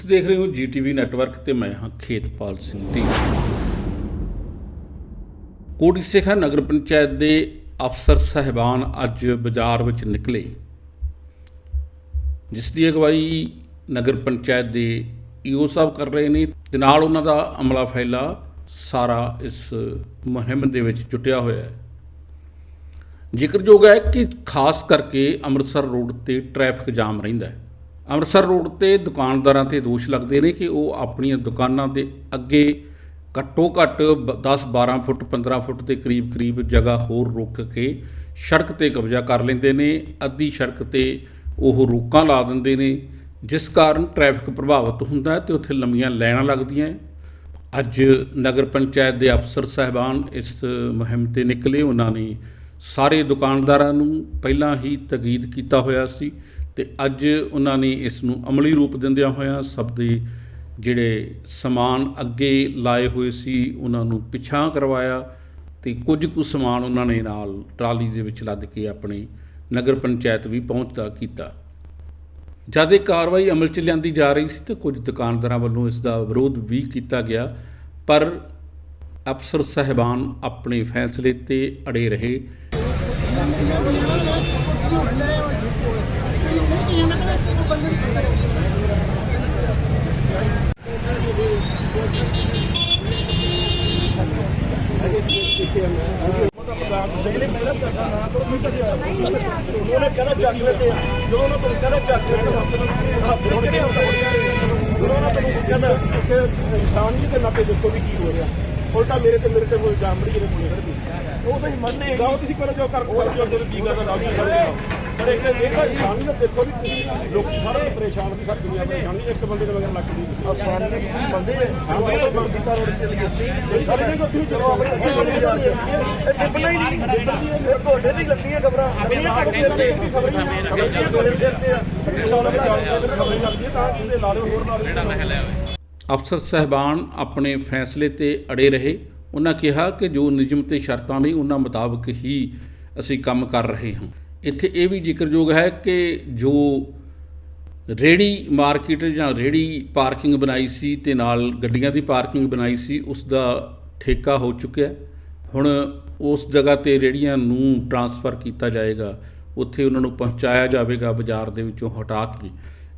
ਤੁਸੀਂ ਦੇਖ ਰਹੇ ਹੋ ਜੀਟੀਵੀ ਨੈਟਵਰਕ ਤੇ ਮੈਂ ਹਾਂ ਖੇਤਪਾਲ ਸਿੰਘ ਦੀ ਕੋਟੀ ਸੇਖਾ ਨਗਰ ਪੰਚਾਇਤ ਦੇ ਅਫਸਰ ਸਹਿਬਾਨ ਅੱਜ ਬਾਜ਼ਾਰ ਵਿੱਚ ਨਿਕਲੇ। ਜਿਸ ਦੀ ਅਗਵਾਈ ਨਗਰ ਪੰਚਾਇਤ ਦੇ ਈਓ ਸਾਹਿਬ ਕਰ ਰਹੇ ਨੇ ਤੇ ਨਾਲ ਉਹਨਾਂ ਦਾ ਅਮਲਾ ਫੈਲਾ ਸਾਰਾ ਇਸ ਮੁਹਿੰਮ ਦੇ ਵਿੱਚ ਜੁਟਿਆ ਹੋਇਆ ਹੈ। ਜ਼ਿਕਰਯੋਗ ਹੈ ਕਿ ਖਾਸ ਕਰਕੇ ਅੰਮ੍ਰਿਤਸਰ ਰੋਡ ਤੇ ਟ੍ਰੈਫਿਕ ਜਾਮ ਰਹਿੰਦਾ ਹੈ। ਅੰਮ੍ਰਿਤਸਰ ਰੋਡ ਤੇ ਦੁਕਾਨਦਾਰਾਂ ਤੇ ਦੋਸ਼ ਲੱਗਦੇ ਨੇ ਕਿ ਉਹ ਆਪਣੀਆਂ ਦੁਕਾਨਾਂ ਦੇ ਅੱਗੇ ਘੱਟੋ ਘੱਟ 10 12 ਫੁੱਟ 15 ਫੁੱਟ ਦੇ ਕਰੀਬ ਕਰੀਬ ਜਗ੍ਹਾ ਹੋਰ ਰੋਕ ਕੇ ਸੜਕ ਤੇ ਕਬਜ਼ਾ ਕਰ ਲੈਂਦੇ ਨੇ। ਅੱਧੀ ਸੜਕ ਤੇ ਉਹ ਰੋਕਾਂ ਲਾ ਦਿੰਦੇ ਨੇ, ਜਿਸ ਕਾਰਨ ਟ੍ਰੈਫਿਕ ਪ੍ਰਭਾਵਿਤ ਹੁੰਦਾ ਹੈ ਤੇ ਉੱਥੇ ਲੰਮੀਆਂ ਲਾਈਨਾਂ ਲੱਗਦੀਆਂ ਅੱਜ ਨਗਰ ਪੰਚਾਇਤ ਦੇ ਅਫਸਰ ਸਾਹਿਬਾਨ ਇਸ ਮੁਹਿੰਮ ਤੇ ਨਿਕਲੇ। ਉਹਨਾਂ ਨੇ ਸਾਰੇ ਦੁਕਾਨਦਾਰਾਂ ਨੂੰ ਪਹਿਲਾਂ ਹੀ ਤਗੀਦ ਕੀਤਾ ਹੋਇਆ ਸੀ ਤੇ ਅੱਜ ਉਹਨਾਂ ਨੇ ਇਸ ਨੂੰ ਅਮਲੀ ਰੂਪ ਦਿੰਦਿਆਂ ਹੋਇਆਂ ਸਭ ਦੇ ਜਿਹੜੇ ਸਮਾਨ ਅੱਗੇ ਲਾਏ ਹੋਏ ਸੀ, ਉਹਨਾਂ ਨੂੰ ਪਿਛਾਂ ਕਰਵਾਇਆ ਤੇ ਕੁਝ ਕੁ ਸਮਾਨ ਉਹਨਾਂ ਨੇ ਨਾਲ ਟਰਾਲੀ ਦੇ ਵਿੱਚ ਲੱਦ ਕੇ ਆਪਣੇ ਨਗਰ ਪੰਚਾਇਤ ਵੀ ਪਹੁੰਚਦਾ ਕੀਤਾ। ਜਦ ਇਹ ਕਾਰਵਾਈ ਅਮਲ 'ਚ ਲਿਆਂਦੀ ਜਾ ਰਹੀ ਸੀ ਤੇ ਕੁਝ ਦੁਕਾਨਦਾਰਾਂ ਵੱਲੋਂ ਇਸ ਦਾ ਵਿਰੋਧ ਵੀ ਕੀਤਾ ਗਿਆ, ਪਰ ਅਫਸਰ ਸਹਿਬਾਨ ਆਪਣੇ ਫੈਸਲੇ ਤੇ ਅੜੇ ਰਹੇ। ਉਹਨੇ ਕਹਿੰਦਾ ਚੱਕ ਲੈਂਦੇ ਆ ਜਦੋਂ ਉਹਨਾਂ ਤੋਂ ਕਹਿੰਦਾ ਚੱਕ ਲੈਂਦੇ ਆ ਜਦੋਂ ਉਹਨਾਂ ਤੋਂ ਕਹਿੰਦਾ ਕਿ ਇਨਸਾਨ ਦੇ ਨਾਤੇ ਦੇਖੋ ਵੀ ਕੀ ਹੋ ਰਿਹਾ ਉਲਟਾ ਮੇਰੇ ਤੇ ਮੇਰੇ ਤੇ ਕੋਈ ਜਾਮੜੀ ਜਿਹੜੇ ਕੋਲ ਖੜਦੀ ਉਹ ਤਾਂ ਹੀ ਮੰਨੇ ਜਾਓ ਤੁਸੀਂ ਕਰੋ ਜੋ ਕਰ ਕਰੋ ਜੋ ਜਦੋਂ ਕਰਦਾ ਨਾਲ ਪਰ ਇੱਕ ਇਹ ਤਾਂ ਇਨਸਾਨੀਅਤ ਦੇਖੋ ਵੀ ਤੁਸੀਂ ਲੋਕੀ ਸਾਰੇ ਪਰੇਸ਼ਾਨ ਸੀ ਸਾਰੀ ਦੁਨੀਆ ਪਰੇਸ਼ਾਨ ਸੀ ਇੱਕ ਬੰਦੇ ਦੇ ਮਗਰ ਲੱਗ ਗਈ ਆਸਾਨ ਨੇ ਕੀ ਬੰਦੇ ਨੇ। ਹਾਂ ਉਹ ਤਾਂ ਸਿੱਧਾ ਰੋਡ ਚੱਲ ਗਏ ਸਾਡੇ ਨੇ ਕੋਈ ਚਲੋ ਆਪਣੇ ਅੱਗੇ ਬੜੀ ਜਾ ਇਹ ਟਿੱਪਣਾ ਹੀ ਨਹੀਂ। ਇਹ ਘੋੜੇ ਦੀ ਲੱਗਦੀਆਂ ਖਬਰਾਂ। ਅਗਲੀਆਂ ਘੋੜੇ ਤੇ ਖਬਰਾਂ ਖਬਰਾਂ ਗੋਲੇ ਸਿਰ ਤੇ ਆ। ਸਾਲਾਂ ਦੇ ਜਾਂਦੇ ਤੇ ਖਬਰਾਂ ਲੱਗਦੀਆਂ ਤਾਂ ਕਿਤੇ ਲਾ ਲਿਓ ਹੋਰ ਲਾ ਲਿਓ ਅਫਸਰ ਸਹਿਬਾਨ ਆਪਣੇ ਫੈਸਲੇ ਤੇ ਅੜੇ ਰਹੇ। ਉਹਨਾਂ ਕਿਹਾ ਕਿ ਜੋ ਨਿਯਮ ਤੇ ਸ਼ਰਤਾਂ ਨੇ ਉਹਨਾਂ ਮੁਤਾਬਕ ਹੀ ਅਸੀਂ ਕੰਮ ਕਰ ਰਹੇ ਹਾਂ। ਇੱਥੇ ਇਹ ਵੀ ਜ਼ਿਕਰਯੋਗ ਹੈ ਕਿ ਜੋ ਰੇੜੀ ਮਾਰਕੀਟ ਜਾਂ ਰੇੜੀ ਪਾਰਕਿੰਗ ਬਣਾਈ ਸੀ ਤੇ ਨਾਲ ਗੱਡੀਆਂ ਦੀ ਪਾਰਕਿੰਗ ਬਣਾਈ ਸੀ, ਉਸ ਦਾ ਠੇਕਾ ਹੋ ਚੁੱਕਿਆ ਹੁਣ ਉਸ ਜਗ੍ਹਾ ਤੇ ਰੇੜੀਆਂ ਨੂੰ ਟਰਾਂਸਫਰ ਕੀਤਾ ਜਾਏਗਾ। ਉੱਥੇ ਉਹਨਾਂ ਨੂੰ ਪਹੁੰਚਾਇਆ ਜਾਵੇਗਾ ਬਾਜ਼ਾਰ ਦੇ ਵਿੱਚੋਂ ਹਟਾ ਕੇ।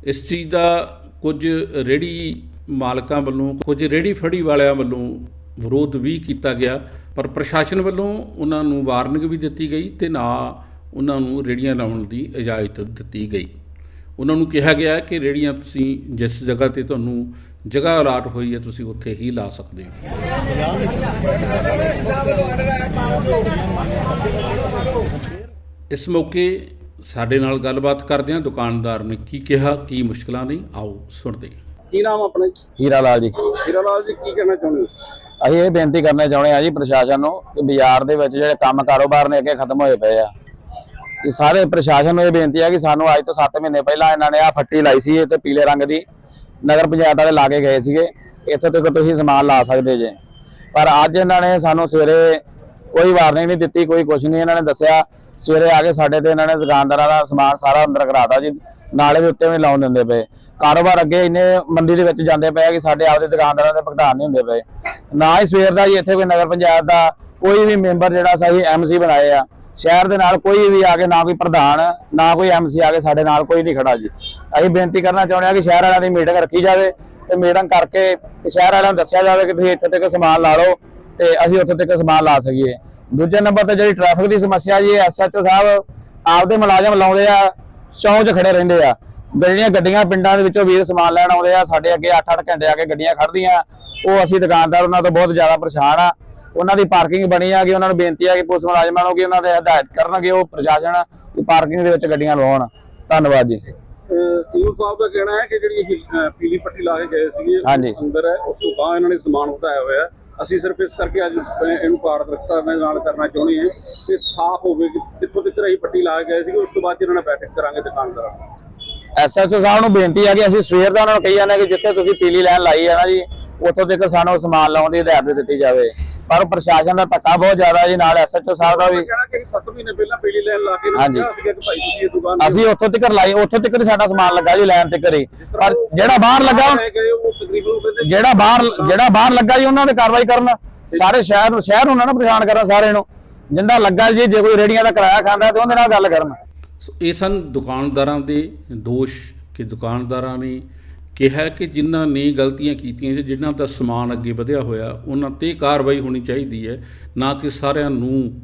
ਇਸ ਚੀਜ਼ ਦਾ ਕੁਝ ਰੇੜੀ ਮਾਲਕਾਂ ਵੱਲੋਂ, ਕੁਝ ਰੇੜੀ ਫੜੀ ਵਾਲਿਆਂ ਵੱਲੋਂ ਵਿਰੋਧ ਵੀ ਕੀਤਾ ਗਿਆ, ਪਰ ਪ੍ਰਸ਼ਾਸਨ ਵੱਲੋਂ ਉਹਨਾਂ ਨੂੰ ਵਾਰਨਿੰਗ ਵੀ ਦਿੱਤੀ ਗਈ ਤੇ ਨਾ ਉਹਨਾਂ ਨੂੰ ਰੇੜੀਆਂ ਲਾਉਣ ਦੀ ਇਜਾਜ਼ਤ ਦਿੱਤੀ ਗਈ। ਉਹਨਾਂ ਨੂੰ ਕਿਹਾ ਗਿਆ ਕਿ ਰੇੜੀਆਂ ਤੁਸੀਂ ਜਿਸ ਜਗ੍ਹਾ ਤੇ ਤੁਹਾਨੂੰ ਜਗ੍ਹਾ ਅਲਾਟ ਹੋਈ ਹੈ ਤੁਸੀਂ ਉੱਥੇ ਹੀ ਲਾ ਸਕਦੇ ਹੋ। ਇਸ ਮੌਕੇ ਸਾਡੇ ਨਾਲ ਗੱਲਬਾਤ ਕਰਦਿਆਂ ਦੁਕਾਨਦਾਰ ਨੇ ਕੀ ਕਿਹਾ ਕੀ ਮੁਸ਼ਕਲਾਂ ਨੇ ਆਓ ਸੁਣਦੇ ਹਾਂ। ਕੀ ਨਾਮ ਆਪਣਾ ਹੀਰਾ ਲਾਲ ਜੀ। ਹੀਰਾ ਲਾਲ ਜੀ ਕੀ ਕਹਿਣਾ ਚਾਹੁੰਦੇ ਹੋ? ਅਸੀਂ ਇਹ ਬੇਨਤੀ ਕਰਨਾ ਚਾਹੁੰਦੇ ਹਾਂ ਜੀ ਪ੍ਰਸ਼ਾਸਨ ਨੂੰ ਕਿ ਬਾਜ਼ਾਰ ਦੇ ਵਿੱਚ ਜਿਹੜੇ ਕੰਮ ਕਾਰੋਬਾਰ ਨੇ ਅੱਗੇ ਖਤਮ ਹੋਏ ਪਏ ਆ ਕਿ ਸਾਰੇ ਪ੍ਰਸ਼ਾਸਨ ਨੂੰ ਇਹ ਬੇਨਤੀ ਹੈ ਕਿ ਸਾਨੂੰ ਅੱਜ ਤੋਂ 7 ਮਹੀਨੇ ਪਹਿਲਾਂ ਇਹਨਾਂ ਨੇ ਆ ਫੱਟੀ ਲਾਈ ਸੀ, ਇਹ ਤੇ ਪੀਲੇ ਰੰਗ ਦੀ ਨਗਰ ਪੰਚਾਇਤ ਵਾਲੇ ਲਾ ਕੇ ਗਏ ਸੀਗੇ। ਇੱਥੇ ਤੱਕ ਤੁਸੀਂ ਸਮਾਨ ਲਾ ਸਕਦੇ ਜੇ। ਪਰ ਅੱਜ ਇਹਨਾਂ ਨੇ ਸਾਨੂੰ ਸਵੇਰੇ ਕੋਈ ਵਾਰਨਿੰਗ ਨਹੀਂ ਦਿੱਤੀ, ਕੋਈ ਕੁਝ ਨਹੀਂ ਇਹਨਾਂ ਨੇ ਦੱਸਿਆ। ਸਵੇਰੇ ਆ ਕੇ ਸਾਡੇ ਤੇ ਇਹਨਾਂ ਨੇ ਦੁਕਾਨਦਾਰਾਂ ਦਾ ਸਮਾਨ ਸਾਰਾ ਅੰਦਰ ਕਰਾਤਾ ਜੀ। ਨਾਲੇ ਦੇ ਉੱਤੇ ਵੀ ਲਾਉਣ ਦਿੰਦੇ ਪਏ। ਕਾਰੋਬਾਰ ਅੱਗੇ ਇੰਨੇ ਮੰਦੀ ਦੇ ਵਿੱਚ ਜਾਂਦੇ ਪਏ ਆ ਕਿ ਸਾਡੇ ਆਪਦੇ ਦੁਕਾਨਦਾਰਾਂ ਦੇ ਭੁਗਤਾਨ ਨਹੀਂ ਹੁੰਦੇ ਪਏ। ਨਾ ਹੀ ਸਵੇਰ ਦਾ ਜੀ ਇੱਥੇ ਕੋਈ ਨਗਰ ਪੰਚਾਇਤ ਦਾ ਕੋਈ ਵੀ ਮੈਂਬਰ ਜਿਹੜਾ ਸਹੀ ਐਮਸੀ ਬਣਾਏ ਆ। ਸ਼ਹਿਰ ਦੇ ਨਾਲ ਕੋਈ ਵੀ ਆ ਕੇ ਨਾ ਕੋਈ ਪ੍ਰਧਾਨ, ਨਾ ਕੋਈ ਐਮਸੀ ਆ ਕੇ ਸਾਡੇ ਨਾਲ ਕੋਈ ਨਹੀਂ ਖੜਾ ਜੀ। ਅਸੀਂ ਬੇਨਤੀ ਕਰਨਾ ਚਾਹੁੰਦੇ ਆ ਕਿ ਸ਼ਹਿਰ ਵਾਲਿਆਂ ਦੀ ਮੀਟਿੰਗ ਰੱਖੀ ਜਾਵੇ ਤੇ ਮੀਟਿੰਗ ਕਰਕੇ ਸ਼ਹਿਰ ਵਾਲਿਆਂ ਨੂੰ ਦੱਸਿਆ ਜਾਵੇ ਕਿ ਤੁਸੀਂ ਇੱਥੇ ਤੱਕ ਸਮਾਨ ਲਾ ਲਓ ਤੇ ਅਸੀਂ ਉੱਥੇ ਤੱਕ ਸਮਾਨ ਲਾ ਸਕੀਏ। ਦੂਜੇ ਨੰਬਰ ਤੇ ਜਿਹੜੀ ਟ੍ਰੈਫਿਕ ਦੀ ਸਮੱਸਿਆ ਜੀ ਐਸਐਚਓ ਸਾਹਿਬ ਆਪਦੇ ਮੁਲਾਜ਼ਮ ਲਾਉਂਦੇ ਆ ਚੌਂਚ ਖੜੇ ਰਹਿੰਦੇ ਆ। ਜਿਹੜੀਆਂ ਗੱਡੀਆਂ ਪਿੰਡਾਂ ਦੇ ਵਿੱਚੋਂ ਵੀਰ ਸਮਾਨ ਲੈਣ ਆਉਂਦੇ ਆ, ਸਾਡੇ ਅੱਗੇ 8-8 ਘੰਟੇ ਆ ਕੇ ਗੱਡੀਆਂ ਖੜਦੀਆਂ ਉਹ ਅਸੀਂ ਦੁਕਾਨਦਾਰ ਉਹਨਾਂ ਤੋਂ ਬਹੁਤ ਜ਼ਿਆਦਾ ਪਰੇਸ਼ਾਨ ਆ। ਉਹਨਾਂ ਦੀ ਪਾਰਕਿੰਗ ਬਣੀ ਆ ਕਿ ਉਹਨਾਂ ਨੂੰ ਬੇਨਤੀ ਆ ਕਿ ਪੁਲਿਸ ਮੁਲਾਜ਼ਮਾਂ ਨੂੰ ਕਿ ਉਹਨਾਂ ਦੇ ਹਦਾਇਤ ਕਰਨਗੇ ਉਹ ਪ੍ਰਸ਼ਾਸਨ ਕਿ ਪਾਰਕਿੰਗ ਦੇ ਵਿੱਚ ਗੱਡੀਆਂ ਲਵਾਉਣ ਧੰਨਵਾਦ ਜੀ ਈਓ ਸਾਹਿਬ ਦਾ ਕਹਿਣਾ ਹੈ ਕਿ ਜਿਹੜੀ ਇਹ, ਅਹ, ਪੀਲੀ ਪੱਟੀ ਲਾ ਕੇ ਗਏ ਸੀਗੇ ਉਹ ਹਾਂਜੀ। ਅੰਦਰ ਹੈ ਉਸ ਤੋਂ ਬਾਅਦ ਇਹਨਾਂ ਨੇ ਸਮਾਨ ਵਧਾਇਆ ਹੋਇਆ ਹੈ। ਅਸੀਂ ਸਿਰਫ ਇਸ ਕਰਕੇ ਅੱਜ ਇਹਨੂੰ ਪਾਰਦਰਸ਼ਤਾ ਦੇ ਨਾਲ ਕਰਨਾ ਚਾਹੁੰਦੇ ਹਾਂ ਕਿ ਸਾਫ਼ ਹੋਵੇ ਕਿ ਕਿੱਥੋਂ ਤੱਕ ਅਸੀਂ ਪੱਟੀ ਲਾ ਕੇ ਗਏ ਸੀਗੇ ਉਸ ਤੋਂ ਬਾਅਦ ਇਹਨਾਂ ਨਾਲ ਬੈਠਕ ਕਰਾਂਗੇ ਦੁਕਾਨਦਾਰਾਂ ਨਾਲ। ਐਸਐਚਓ ਸਾਹਿਬ ਨੂੰ ਬੇਨਤੀ ਆ ਕਿ ਅਸੀਂ ਸਵੇਰ ਦਾ ਉਹਨਾਂ ਨੂੰ ਕਹੀ ਜਾਂਦੇ ਕਿ ਜਿੱਥੇ ਤੁਸੀਂ ਪੀਲੀ ਲਾਈਨ ਲਾਈ ਹੈ ਨਾ ਜੀ ਉੱਥੋਂ ਤੱਕ ਸਾਨੂੰ ਸਮਾਨ ਲਾਉਣ ਦੀ ਹਦਾਇਤ ਦਿੱਤੀ ਜਾਵੇ। ਪਰ ਪ੍ਰਸ਼ਾਸਨ ਦਾ ਧੱਕਾ ਬਹੁਤ ਜ਼ਿਆਦਾ ਜੀ ਨਾਲ ਐਸਐਚਓ ਸਾਹਿਬ ਦਾ ਵੀ। ਕਹਿਣਾ ਕਿ 7 ਮਹੀਨੇ ਪਹਿਲਾਂ ਪੀਲੀ ਲੈਣ ਲਾ ਕੇ ਹਾਂਜੀ। ਕਿਹਾ ਸੀਗਾ ਕਿ ਭਾਈ ਤੁਸੀਂ ਇਹ ਦੁਕਾਨ ਅਸੀਂ ਉੱਥੋਂ ਤੱਕ ਲਾਈ ਉੱਥੋਂ ਤੱਕ ਹੀ ਸਾਡਾ ਸਮਾਨ ਲੱਗਾ ਜੀ ਲਾਈਨ ਤੇ ਘਰੇ ਪਰ ਜਿਹੜਾ ਬਾਹਰ ਲੱਗਾ ਜਿਹੜਾ ਬਾਹਰ ਜਿਹੜਾ ਬਾਹਰ ਲੱਗਾ ਜੀ ਉਹਨਾਂ ਦੇ ਕਾਰਵਾਈ ਕਰਨ। ਸਾਰੇ ਸ਼ਹਿਰ ਨੂੰ ਸ਼ਹਿਰ ਨੂੰ ਨਾ ਨਾ ਪਰੇਸ਼ਾਨ ਕਰਨ ਸਾਰੇ ਨੂੰ। ਜਿੰਦਾ ਲੱਗਾ ਜੀ ਜੇ ਕੋਈ ਰੇੜੀਆਂ ਦਾ ਕਿਰਾਇਆ ਖਾਂਦਾ ਤੇ ਉਹਦੇ ਨਾਲ ਗੱਲ ਕਰਨ। ਸੋ ਇਹ ਸਨ ਦੁਕਾਨਦਾਰਾਂ ਦੇ ਦੋਸ਼ ਕਿ ਦੁਕਾਨਦਾਰਾਂ ਨੇ ਕਿਹਾ ਕਿ ਜਿਨ੍ਹਾਂ ਨੇ ਗਲਤੀਆਂ ਕੀਤੀਆਂ ਜਾਂ ਜਿਨ੍ਹਾਂ ਦਾ ਸਮਾਨ ਅੱਗੇ ਵਧਿਆ ਹੋਇਆ, ਉਹਨਾਂ ਤੇ ਕਾਰਵਾਈ ਹੋਣੀ ਚਾਹੀਦੀ ਹੈ, ਨਾ ਕਿ ਸਾਰਿਆਂ ਨੂੰ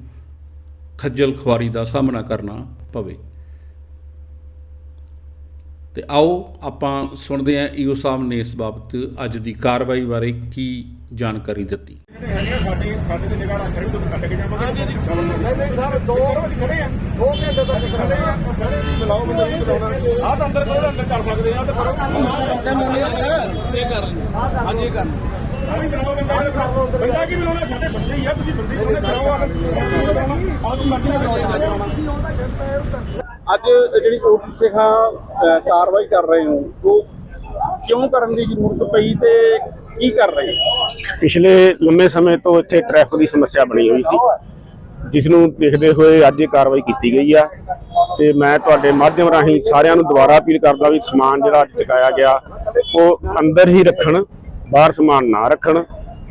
ਖੱਜਲ ਖੁਆਰੀ ਦਾ ਸਾਹਮਣਾ ਕਰਨਾ ਪਵੇ। ਤੇ ਆਓ ਆਪਾਂ ਸੁਣਦੇ ਹਾਂ ਈਓ ਸਾਹਿਬ ਨੇ ਇਸ ਬਾਬਤ ਅੱਜ ਦੀ ਕਾਰਵਾਈ ਬਾਰੇ ਕੀ ਜਾਣਕਾਰੀ ਦਿੱਤੀ। ਸਾਡੇ ਸਾਡੇ ਤੇ ਨਿਗਾਹ ਰੱਖ ਰਹੇ ਤੋਂ ਕੱਟ ਕੇ ਜਾਵਾਂਗੇ ਨਹੀਂ ਨਹੀਂ ਸਾਹਿਬ ਦੋ ਅਸੀਂ ਖੜੇ ਆ ਦੋ ਘੰਟੇ ਤੱਕ ਖੜੇ ਆ ਖੜੇ ਨਹੀਂ ਬੁਲਾਓ ਬੰਦਾ ਨਹੀਂ ਬੁਲਾਉਣਾ ਆਹ ਤਾਂ ਅੰਦਰ ਕਰੋ ਅੰਦਰ ਕਰ ਸਕਦੇ ਆ ਤੇ ਕਰੋ ਹਾਂਜੀ ਕਰਾਓ ਬੰਦਾ ਬੰਦਾ ਕੀ ਬੁਲਾਉਣਾ ਸਾਡੇ ਬੰਦੇ ਹੀ ਆ ਤੁਸੀਂ ਬੰਦੇ ਕੋਨੇ ਕਰਾਓ ਆਹ ਤੁਸੀਂ ਮਰਜ਼ੀ ਨਾਲ ਅੱਜ ਜਿਹੜੀ ਕੋਰਟ ਸਿਖਾ ਕਾਰਵਾਈ ਕਰ ਰਹੇ ਹੋ, ਉਹ ਕਿਉਂ ਕਰਨ ਦੀ ਜ਼ਰੂਰਤ ਪਈ ਤੇ ਕੀ ਕਰ ਰਹੇ ਹੋ? ਪਿਛਲੇ ਲੰਮੇ ਸਮੇਂ ਤੋਂ ਇੱਥੇ ਟ੍ਰੈਫਿਕ ਦੀ ਸਮੱਸਿਆ ਬਣੀ ਹੋਈ ਸੀ ਜਿਸ ਨੂੰ ਦੇਖਦੇ ਹੋਏ ਅੱਜ ਇਹ ਕਾਰਵਾਈ ਕੀਤੀ ਗਈ ਆ। ਤੇ ਮੈਂ ਤੁਹਾਡੇ ਮਾਧਿਅਮ ਰਾਹੀਂ ਸਾਰਿਆਂ ਨੂੰ ਦੁਬਾਰਾ ਅਪੀਲ ਕਰਦਾ ਵੀ ਸਮਾਨ ਜਿਹੜਾ ਅੱਜ ਚੁਕਾਇਆ ਗਿਆ, ਉਹ ਅੰਦਰ ਹੀ ਰੱਖਣ, ਬਾਹਰ ਸਮਾਨ ਨਾ ਰੱਖਣ।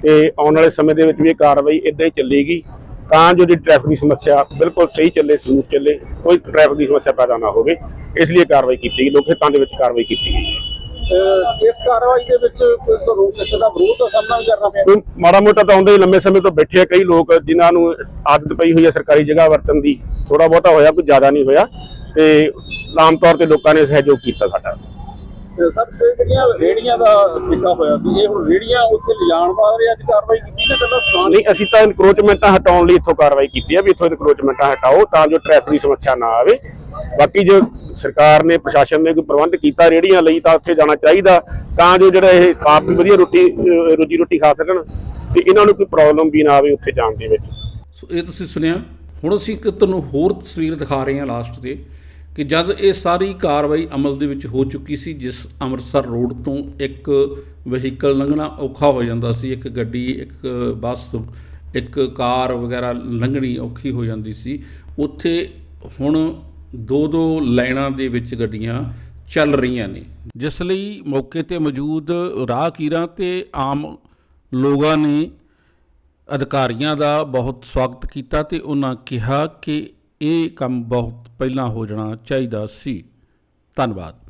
ਤੇ ਆਉਣ ਵਾਲੇ ਸਮੇਂ ਦੇ ਵਿੱਚ ਵੀ ਇਹ ਕਾਰਵਾਈ ਇਦਾਂ ਹੀ ਚੱਲੇਗੀ, ਤਾਂ ਜੋ ਜਿਹੜੀ ਟ੍ਰੈਫਿਕ ਦੀ ਸਮੱਸਿਆ ਬਿਲਕੁਲ ਸਹੀ ਚੱਲੇ ਸਮੂਥ ਚੱਲੇ, ਕੋਈ ਟ੍ਰੈਫਿਕ ਦੀ ਸਮੱਸਿਆ ਪੈਦਾ ਨਾ ਹੋਵੇ। ਇਸ ਲਈ ਇਹ ਕਾਰਵਾਈ ਕੀਤੀ ਗਈ, ਲੋਕ ਹਿੱਤਾਂ ਦੇ ਵਿੱਚ ਕਾਰਵਾਈ ਕੀਤੀ ਗਈ। ਹੈ ਇਸ ਕਾਰਵਾਈ ਦੇ ਵਿੱਚ ਤੁਹਾਨੂੰ ਕਿਸੇ ਦਾ ਵਿਰੋਧ ਦਾ ਸਾਹਮਣਾ ਕਰਨਾ ਪਿਆ? ਮਾੜਾ ਮੋਟਾ ਤਾਂ ਆਉਂਦੇ ਹੀ ਲੰਮੇ ਸਮੇਂ ਤੋਂ ਬੈਠੇ ਆ ਕਈ ਲੋਕ, ਜਿਨ੍ਹਾਂ ਨੂੰ ਆਦਤ ਪਈ ਹੋਈ ਹੈ ਸਰਕਾਰੀ ਜਗ੍ਹਾ ਵਰਤਣ ਦੀ। ਥੋੜਾ ਬਹੁਤਾ ਹੋਇਆ, ਕੋਈ ਜ਼ਿਆਦਾ ਨਹੀਂ ਹੋਇਆ। ਤੇ ਆਮ ਤੌਰ ਤੇ ਲੋਕਾਂ ਨੇ ਸਹਿਯੋਗ ਕੀਤਾ ਸਾਡਾ। ਤੇ ਸਰ ਇਹ ਜਿਹੜੀਆਂ ਰੇੜੀਆਂ ਦਾ ਠੇਕਾ ਹੋਇਆ ਸੀ ਇਹ ਹੁਣ ਰੇੜੀਆਂ ਉੱਥੇ ਲਿਜਾਣ ਬਾਰੇ ਅੱਜ ਕਾਰਵਾਈ ਕੀਤੀ ਨਾ ਕੱਲਾ ਸਮਾਨ? ਨਹੀਂ ਅਸੀਂ ਤਾਂ ਇਨਕਰੋਚਮੈਂਟਾਂ ਹਟਾਉਣ ਲਈ ਇੱਥੋਂ ਕਾਰਵਾਈ ਕੀਤੀ ਹੈ ਵੀ ਇੱਥੋਂ ਇਨਕਰੋਚਮੈਂਟਾਂ ਹਟਾਓ ਤਾਂ ਜੋ ਟ੍ਰੈਫਿਕ ਦੀ ਸਮੱਸਿਆ ਨਾ ਆਵੇ। ਬਾਕੀ ਜੋ ਸਰਕਾਰ ਨੇ ਪ੍ਰਸ਼ਾਸਨ ਨੇ ਕੋਈ ਪ੍ਰਬੰਧ ਕੀਤਾ ਰੇੜੀਆਂ ਲਈ ਤਾਂ ਉੱਥੇ ਜਾਣਾ ਚਾਹੀਦਾ। ਤਾਂ ਜੋ ਜਿਹੜਾ ਇਹ ਆਪ ਵੀ ਵਧੀਆ ਰੋਟੀ ਅਹ ਰੋਜੀ ਰੋਟੀ ਖਾ ਸਕਣ ਤੇ ਇਹਨਾਂ ਨੂੰ ਕੋਈ ਪ੍ਰੋਬਲਮ ਵੀ ਨਾ ਆਵੇ ਉੱਥੇ ਜਾਣ ਦੇ ਵਿੱਚ। ਸੋ ਇਹ ਤੁਸੀਂ ਸੁਣਿਆ ਹੁਣ ਅਸੀਂ ਇੱਕ ਤੁਹਾਨੂੰ ਹੋਰ ਤਸਵੀਰ ਦਿਖਾ ਰਹੇ ਹਾਂ ਲਾਸਟ ਤੇ। ਕਿ ਜਦ ਇਹ ਸਾਰੀ ਕਾਰਵਾਈ ਅਮਲ ਦੇ ਵਿੱਚ ਹੋ ਚੁੱਕੀ ਸੀ, ਜਿਸ ਅੰਮ੍ਰਿਤਸਰ ਰੋਡ ਤੋਂ ਇੱਕ ਵਹੀਕਲ ਲੰਘਣਾ ਔਖਾ ਹੋ ਜਾਂਦਾ ਸੀ, ਇੱਕ ਗੱਡੀ, ਇੱਕ ਬੱਸ, ਇੱਕ ਕਾਰ ਵਗੈਰਾ ਲੰਘਣੀ ਔਖੀ ਹੋ ਜਾਂਦੀ ਸੀ, ਉੱਥੇ ਹੁਣ ਦੋ ਦੋ ਲਾਈਨਾਂ ਦੇ ਵਿੱਚ ਗੱਡੀਆਂ ਚੱਲ ਰਹੀਆਂ ਨੇ। ਜਿਸ ਲਈ ਮੌਕੇ ਤੇ ਮੌਜੂਦ ਰਾਹਗੀਰਾਂ ਤੇ ਆਮ ਲੋਕਾਂ ਨੇ ਅਧਿਕਾਰੀਆਂ ਦਾ ਬਹੁਤ ਸਵਾਗਤ ਕੀਤਾ ਤੇ ਉਹਨਾਂ ਕਿਹਾ ਕਿ ਇਹ ਕੰਮ ਬਹੁਤ ਪਹਿਲਾਂ ਹੋ ਜਾਣਾ ਚਾਹੀਦਾ ਸੀ। ਧੰਨਵਾਦ।